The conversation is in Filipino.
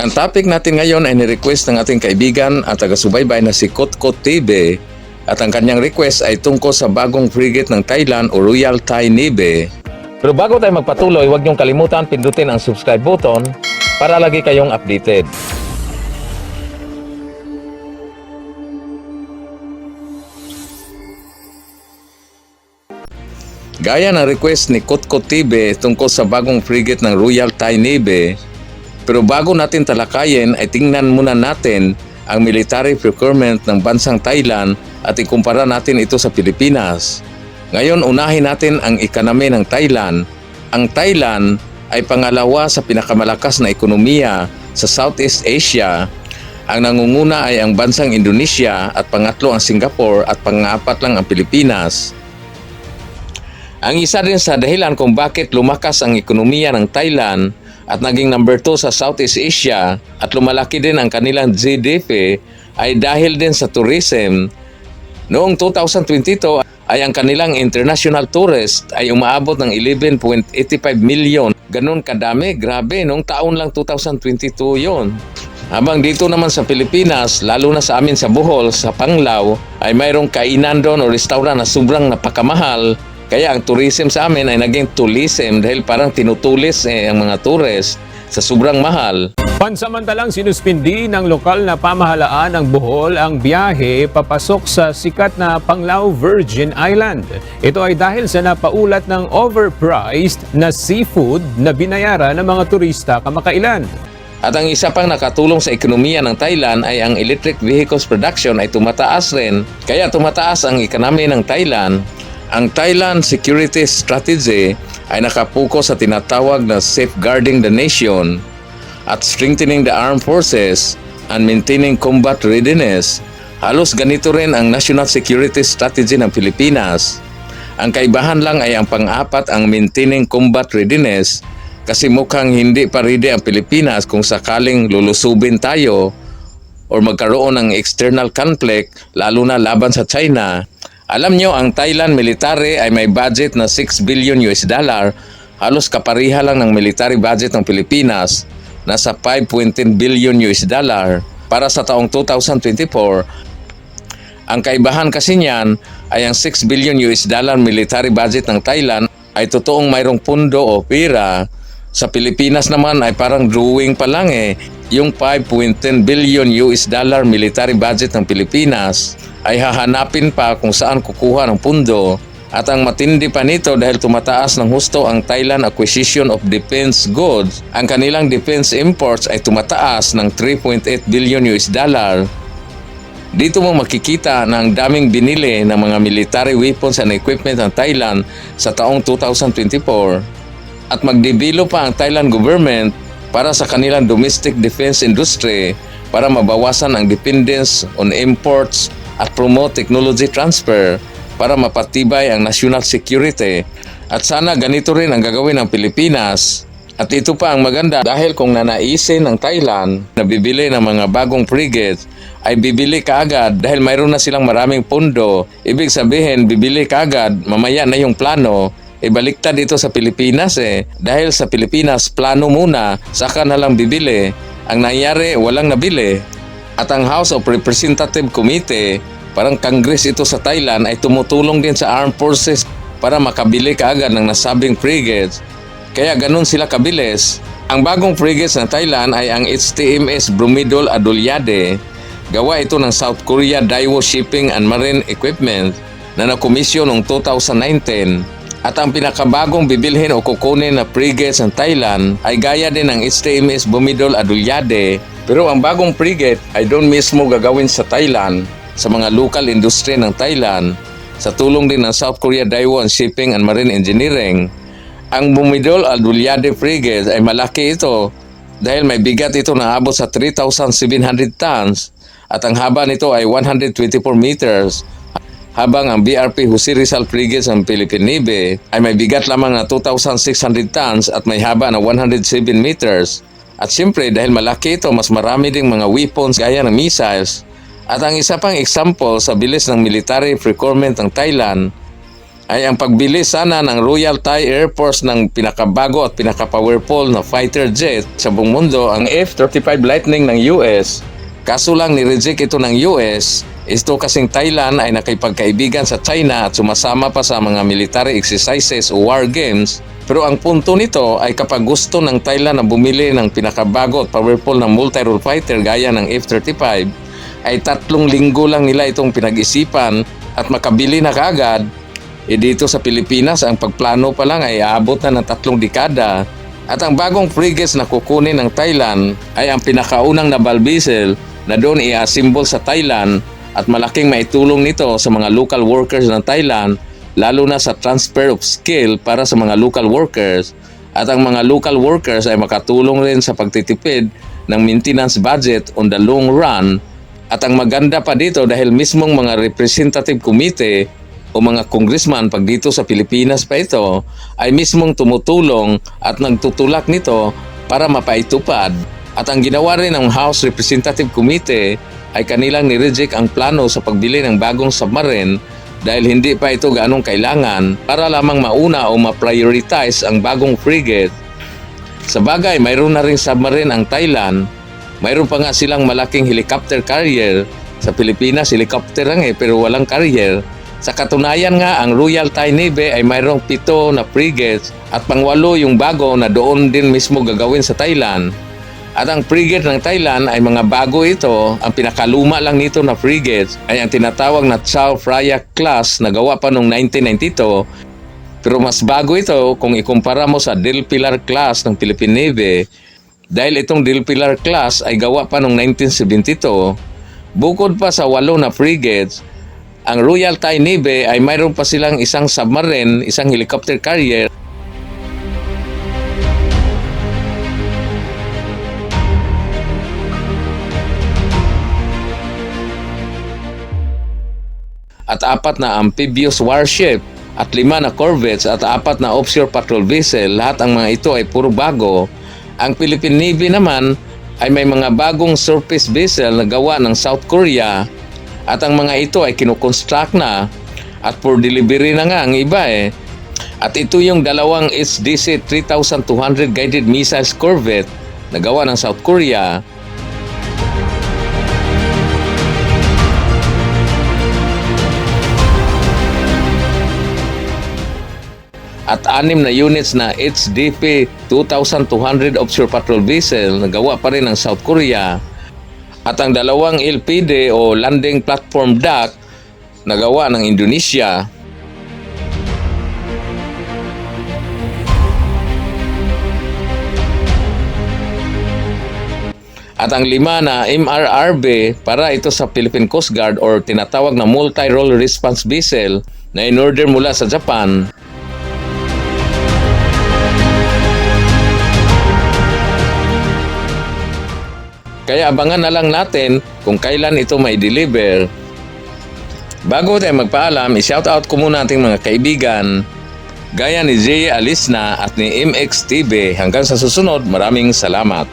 Ang topic natin ngayon ay ni-request ng ating kaibigan at taga-subaybay na si Kotkot TV at ang kanyang request ay tungkol sa bagong frigate ng Thailand o Royal Thai Navy. Pero bago tayo magpatuloy, huwag niyong kalimutan pindutin ang subscribe button para lagi kayong updated. Gaya ng request ni Kotkot TV tungkol sa bagong frigate ng Royal Thai Navy, pero bago natin talakayin ay tingnan muna natin ang military procurement ng bansang Thailand at ikumpara natin ito sa Pilipinas. Ngayon unahin natin ang ekonomi ng Thailand. Ang Thailand ay pangalawa sa pinakamalakas na ekonomiya sa Southeast Asia. Ang nangunguna ay ang bansang Indonesia at pangatlo ang Singapore at pangapat lang ang Pilipinas. Ang isa rin sa dahilan kung bakit lumakas ang ekonomiya ng Thailand at naging number 2 sa Southeast Asia at lumalaki din ang kanilang GDP ay dahil din sa tourism. Noong 2022 ay ang kanilang international tourist ay umaabot ng 11.85 million. Ganon kadami, grabe, noong taon lang 2022 yon. Habang dito naman sa Pilipinas, lalo na sa amin sa Bohol, sa Panglao, ay mayroong kainan doon o restaurant na sobrang napakamahal kaya ang tourism sa amin ay naging tourism dahil parang tinutulis eh, ang mga tourist sa sobrang mahal. Pansamantalang sinuspindi ng lokal na pamahalaan ng Bohol ang biyahe papasok sa sikat na Panglao Virgin Island. Ito ay dahil sa napaulat ng overpriced na seafood na binayaran ng mga turista kamakailan. At ang isa pang nakatulong sa ekonomiya ng Thailand ay ang electric vehicles production ay tumataas rin. Kaya tumataas ang ekonomi ng Thailand. Ang Thailand Security Strategy ay nakapuko sa tinatawag na safeguarding the nation at strengthening the armed forces and maintaining combat readiness. Halos ganito rin ang National Security Strategy ng Pilipinas. Ang kaibahan lang ay ang pang-apat ang maintaining combat readiness kasi mukhang hindi pa ready ang Pilipinas kung sakaling lulusubin tayo or magkaroon ng external conflict lalo na laban sa China. Alam nyo, ang Thailand military ay may budget na 6 billion US dollar. Halos kapariha lang ng military budget ng Pilipinas. Nasa 5.10 billion US dollar. Para sa taong 2024, ang kaibahan kasi niyan ay ang 6 billion US dollar military budget ng Thailand ay totoong mayroong pundo o pera. Sa Pilipinas naman ay parang drawing pa lang eh. Yung 5.10 billion US dollar military budget ng Pilipinas ay hahanapin pa kung saan kukuha ng pundo at ang matindi pa nito dahil tumataas ng husto ang Thailand Acquisition of Defense Goods, ang kanilang defense imports ay tumataas ng 3.8 billion US dollar. Dito mo makikita na ang daming binili ng mga military weapons and equipment ng Thailand sa taong 2024 at magdebilo pa ang Thailand government para sa kanilang domestic defense industry para mabawasan ang dependence on imports at promote technology transfer para mapatibay ang national security. At sana ganito rin ang gagawin ng Pilipinas. At ito pa ang maganda dahil kung nanaisin ng Thailand na bibili ng mga bagong frigate ay bibili kaagad dahil mayroon na silang maraming pundo. Ibig sabihin, bibili kaagad, mamaya na yung plano, ibaliktad dito sa Pilipinas eh. Dahil sa Pilipinas, plano muna, saka na lang bibili. Ang nangyari, walang nabili. At ang House of Representative Committee, parang Congress ito sa Thailand, ay tumutulong din sa armed forces para makabili kaagad ng nasabing frigates. Kaya ganun sila kabilis. Ang bagong frigates ng Thailand ay ang HTMS Brumidol Adulyade. Gawa ito ng South Korea Daewoo Shipping and Marine Equipment na nakomisyon noong 2019. At ang pinakabagong bibilhin o kukunin na frigates ng Thailand ay gaya din ng HTMS Bumidol Adulyade. Pero ang bagong frigate ay doon mismo gagawin sa Thailand sa mga local industry ng Thailand sa tulong din ng South Korea Daewoo Shipping and Marine Engineering. Ang Bumidol Adulyade frigate ay malaki ito dahil may bigat ito na abot sa 3,700 tons at ang haba nito ay 124 meters habang ang BRP Jose Rizal Frigates ng Philippine Navy ay may bigat lamang na 2,600 tons at may haba na 107 meters. At siyempre dahil malaki ito, mas marami ding mga weapons gaya ng missiles. At ang isa pang example sa bilis ng military procurement ng Thailand ay ang pagbili sana ng Royal Thai Air Force ng pinakabago at pinaka-powerful na fighter jet sa buong mundo, ang F-35 Lightning ng US. Kaso lang ni-reject ito ng US, ito kasing Thailand ay nakipagkaibigan sa China at sumasama pa sa mga military exercises o war games. Pero ang punto nito ay kapag gusto ng Thailand na bumili ng pinakabago at powerful na multi-role fighter gaya ng F-35, ay tatlong linggo lang nila itong pinag-isipan at makabili na kaagad E dito sa Pilipinas, ang pagplano pa lang ay aabot na ng tatlong dekada. At ang bagong frigates na kukunin ng Thailand ay ang pinakaunang naval vessel na doon i-assemble sa Thailand at malaking maitulong nito sa mga local workers ng Thailand lalo na sa transfer of skill para sa mga local workers at ang mga local workers ay makatulong rin sa pagtitipid ng maintenance budget on the long run at ang maganda pa dito dahil mismong mga representative committee o mga congressman pag dito sa Pilipinas pa ito ay mismong tumutulong at nagtutulak nito para mapaitupad. At ang ginawa rin ng House Representative Committee ay kanilang nireject ang plano sa pagbili ng bagong submarine dahil hindi pa ito ganong kailangan para lamang mauna o ma-prioritize ang bagong frigate. Sa bagay, mayroon na rin submarine ang Thailand. Mayroon pa nga silang malaking helicopter carrier. Sa Pilipinas, helicopter lang eh, pero walang carrier. Sa katunayan nga, ang Royal Thai Navy ay mayroong pito na frigates at pangwalo yung bago na doon din mismo gagawin sa Thailand. At ang frigate ng Thailand ay mga bago ito, ang pinakaluma lang nito na frigates ay ang tinatawag na Chao Phraya class na gawa pa noong 1992 pero mas bago ito kung ikumpara mo sa Del Pilar class ng Philippine Navy dahil itong Del Pilar class ay gawa pa noong 1972. Bukod pa sa walo na frigates, ang Royal Thai Navy ay mayroon pa silang isang submarine, isang helicopter carrier at apat na amphibious warship at lima na corvettes at apat na offshore patrol vessel. Lahat ang mga ito ay puro bago. Ang Philippine Navy naman ay may mga bagong surface vessel na gawa ng South Korea at ang mga ito ay kinukonstruct na at for delivery na nga ang iba eh. At ito yung dalawang HDC 3200 guided missiles corvette na gawa ng South Korea at anim na units na HDP 2200 offshore patrol vessel na gawa pa rin ng South Korea. At ang dalawang LPD o landing platform dock na gawa ng Indonesia. At ang lima na MRRB para ito sa Philippine Coast Guard or tinatawag na Multi-Role Response Vessel na in-order mula sa Japan Kaya abangan na lang natin kung kailan ito may deliver. Bago tayo magpaalam, i-shoutout ko muna ating mga kaibigan gaya ni Jay Alisna at ni MXTV. Hanggang sa susunod, maraming salamat.